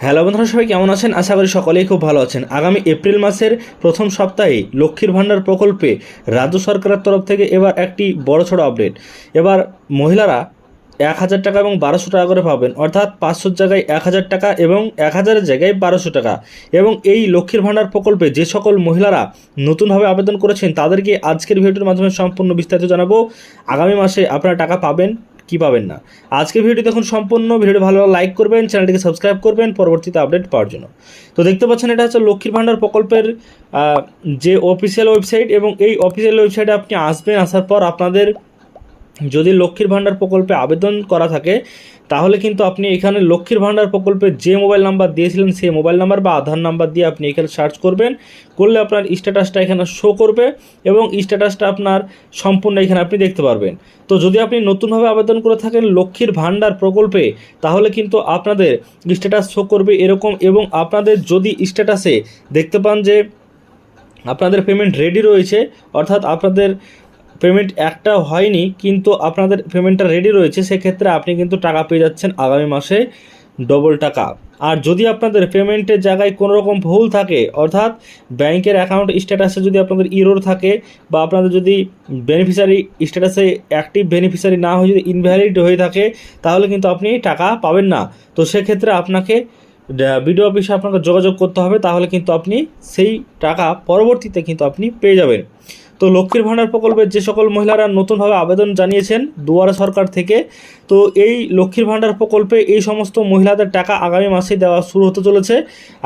Hello বন্ধুরা, সবাই কেমন আছেন? আশা করি সকলেই খুব ভালো আছেন। আগামী এপ্রিল মাসের প্রথম সপ্তাহে লক্ষ্মীর ভাণ্ডার প্রকল্পে রাজ্য সরকারের তরফ থেকে এবার একটি বড় সড়ো আপডেট। এবার মহিলারা এক হাজার টাকা এবং বারোশো টাকা করে পাবেন। অর্থাৎ পাঁচশোর জায়গায় এক হাজার টাকা এবং এক হাজারের জায়গায় বারোশো টাকা। এবং এই লক্ষ্মীর ভাণ্ডার প্রকল্পে যে সকল মহিলারা নতুনভাবে আবেদন করেছেন, তাদেরকে আজকের ভিডিওর মাধ্যমে সম্পূর্ণ বিস্তারিত জানাব। আগামী মাসে আপনারা টাকা পাবেন কি পাবেন না। আজকের ভিডিওটি দেখুন সম্পূর্ণ। ভিডিওটি ভালো লাইক করবেন, চ্যানেলটিকে সাবস্ক্রাইব করবেন, পরবর্তীতে আপডেট পাওয়ার জন্য। তো দেখতে পাচ্ছেন, এটা হচ্ছে লক্ষ্মীর ভাণ্ডার প্রকল্পের যে অফিসিয়াল ওয়েবসাইট এবং এই অফিসিয়াল ওয়েবসাইটে আপনি আসবেন, আসার পর আপনাদের যদি লক্ষ্মীর ভাণ্ডার প্রকল্পে আবেদন করা থাকে তাহলে কিন্তু আপনি এখানে লক্ষ্মীর ভাণ্ডার প্রকল্পে যে মোবাইল নাম্বার দিয়েছিলেন সেই মোবাইল নাম্বার বা আধার নাম্বার দিয়ে আপনি এখানে সার্চ করবেন। করলে আপনার স্ট্যাটাসটা এখানে শো করবে এবং স্ট্যাটাসটা আপনার সম্পূর্ণ এখানে আপনি দেখতে পারবেন। তো যদি আপনি নতুনভাবে আবেদন করে থাকেন লক্ষ্মীর ভাণ্ডার প্রকল্পে, তাহলে কিন্তু আপনাদের স্ট্যাটাস শো করবে এরকম এবং আপনাদের যদি স্ট্যাটাসে দেখতে পান যে আপনাদের পেমেন্ট রেডি রয়েছে, অর্থাৎ আপনাদের পেমেন্ট একটা হয়নি, কিন্তু আপনাদের পেমেন্টটা রেডি রয়েছে, সেক্ষেত্রে আপনি কিন্তু টাকা পেয়ে যাচ্ছেন আগামী মাসে ডবল টাকা। আর যদি আপনাদের পেমেন্টের জায়গায় কোনো রকম ভুল থাকে, অর্থাৎ ব্যাংকের অ্যাকাউন্ট স্ট্যাটাসে যদি আপনাদের ইরোর থাকে, বা আপনাদের যদি বেনিফিশিয়ারি স্ট্যাটাসে অ্যাক্টিভ বেনিফিশিয়ারি না হয়ে যদি ইনভ্যালিড হয়ে থাকে, তাহলে কিন্তু আপনি টাকা পাবেন না। তো সেক্ষেত্রে আপনাকে বিডিও অফিসে আপনাকে যোগাযোগ করতে হবে, তাহলে কিন্তু আপনি সেই টাকা পরবর্তীতে কিন্তু আপনি পেয়ে যাবেন। তো লক্ষ্মীর ভাণ্ডার প্রকল্পের যে সকল মহিলারা নতুনভাবে আবেদন জানিয়েছেন দুয়ারে সরকার থেকে, তো এই লক্ষ্মীর ভাণ্ডার প্রকল্পে এই সমস্ত মহিলাদের টাকা আগামী মাসে দেওয়া শুরু হতে চলেছে।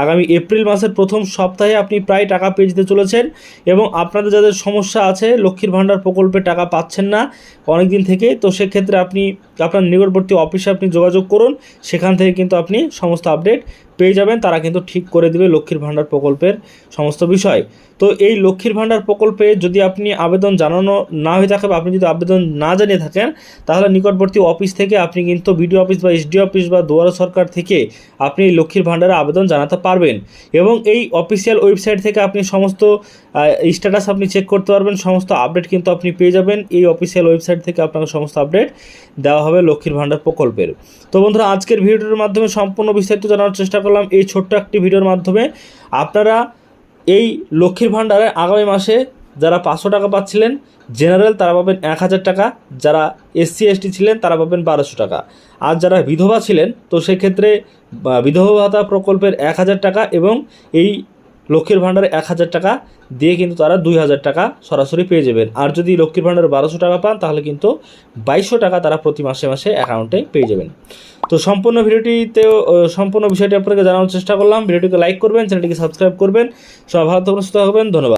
আগামী এপ্রিল মাসের প্রথম সপ্তাহে আপনি প্রায় টাকা পেয়ে যেতে চলেছেন এবং আপনাদের যাদের সমস্যা আছে, লক্ষ্মীর ভাণ্ডার প্রকল্পে টাকা পাচ্ছেন না অনেক দিন থেকে, তো সেক্ষেত্রে আপনি আপনার নিকটবর্তী অফিসে আপনি যোগাযোগ করুন, সেখান থেকে কিন্তু আপনি সমস্ত আপডেট পেয়ে যাবেন, তারা কিন্তু ঠিক করে দেবে লক্ষ্মীর ভাণ্ডার প্রকল্পের সমস্ত বিষয়। তো এই লক্ষ্মীর ভাণ্ডার প্রকল্পে যদি আপনি আবেদন জানানো না হয়ে থাকে বা আপনি যদি আবেদন না জানিয়ে থাকেন, তাহলে নিকটবর্তী অফিস থেকে আপনি কিন্তু বিডিও অফিস বা এসডি অফিস বা দুয়ারা সরকার থেকে আপনি এই লক্ষ্মীর ভাণ্ডারে আবেদন জানাতে পারবেন। এবং এই অফিসিয়াল ওয়েবসাইট থেকে আপনি সমস্ত স্ট্যাটাস আপনি চেক করতে পারবেন, সমস্ত আপডেট কিন্তু আপনি পেয়ে যাবেন। এই অফিসিয়াল ওয়েবসাইট থেকে আপনাকে সমস্ত আপডেট দেওয়া হবে লক্ষ্মীর ভাণ্ডার প্রকল্পের। তো বন্ধুরা, আজকের ভিডিওর মাধ্যমে সম্পূর্ণ বিস্তারিত জানার চেষ্টা এই ছোট্ট একটি ভিডিওর মাধ্যমে। আপনারা এই লক্ষ্মীর ভাণ্ডারে আগামী মাসে যারা পাঁচশো টাকা পাচ্ছিলেন, জেনারেল তারা পাবেন এক হাজার টাকা। যারা এসসি, এসটি ছিলেন তারা পাবেন বারোশো টাকা। আর যারা বিধবা ছিলেন, তো সেক্ষেত্রে বিধবা ভাতা প্রকল্পের এক হাজার টাকা এবং এই লক্ষ্মীর ভাণ্ডারে এক হাজার টাকা, দিয়ে কিন্তু তারা দুই হাজার টাকা সরাসরি পেয়ে যাবেন। আর যদি লক্ষ্মীর ভাণ্ডারে বারোশো টাকা পান, তাহলে কিন্তু বাইশশো টাকা তারা প্রতি মাসে মাসে অ্যাকাউন্টে পেয়ে যাবেন। তো সম্পূর্ণ ভিডিওটিতেও সম্পূর্ণ বিষয়টি আপনাকে জানানোর চেষ্টা করলাম। ভিডিওটিকে লাইক করবেন, চ্যানেলটিকে সাবস্ক্রাইব করবেন। সবাই ভালো থাকবেন, সুস্থ থাকবেন। ধন্যবাদ।